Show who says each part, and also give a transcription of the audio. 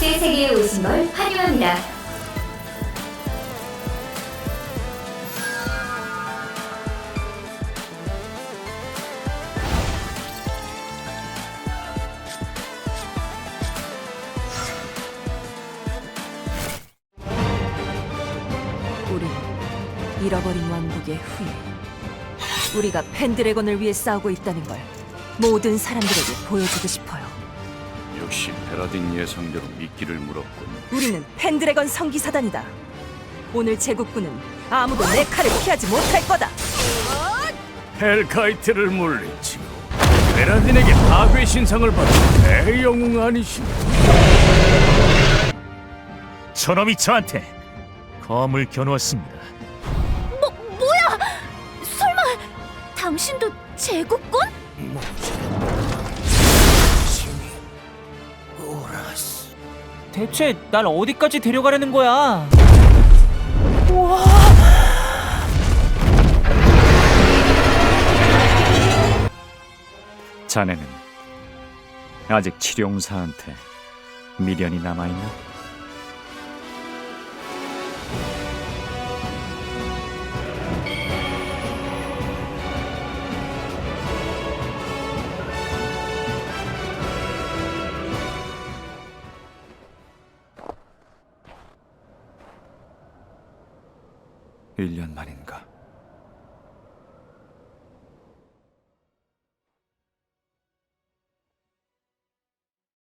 Speaker 1: 코믹스의 세계에 오신 걸 환영합니다.
Speaker 2: 우리 잃어버린 왕국의 후예. 우리가 펜드래건을 위해 싸우고 있다는 걸 모든 사람들에게 보여주고 싶어요.
Speaker 3: 역시 베라딘 예상대로 미끼를 물었군.
Speaker 2: 우리는 펜드래건 성기사단이다. 오늘 제국군은 아무도 내 칼을 피하지 못할 거다.
Speaker 3: 헬카이트를 물리치고 베라딘에게 파괴 신상을 받은 대영웅 아니신
Speaker 4: 저놈이 저한테 검을 겨누었습니다.
Speaker 5: 뭐야? 설마 당신도 제국군?
Speaker 6: 대체 날 어디까지 데려가려는 거야?
Speaker 3: 자네는 아직 치룡사한테 미련이 남아있나? 일년 만인가?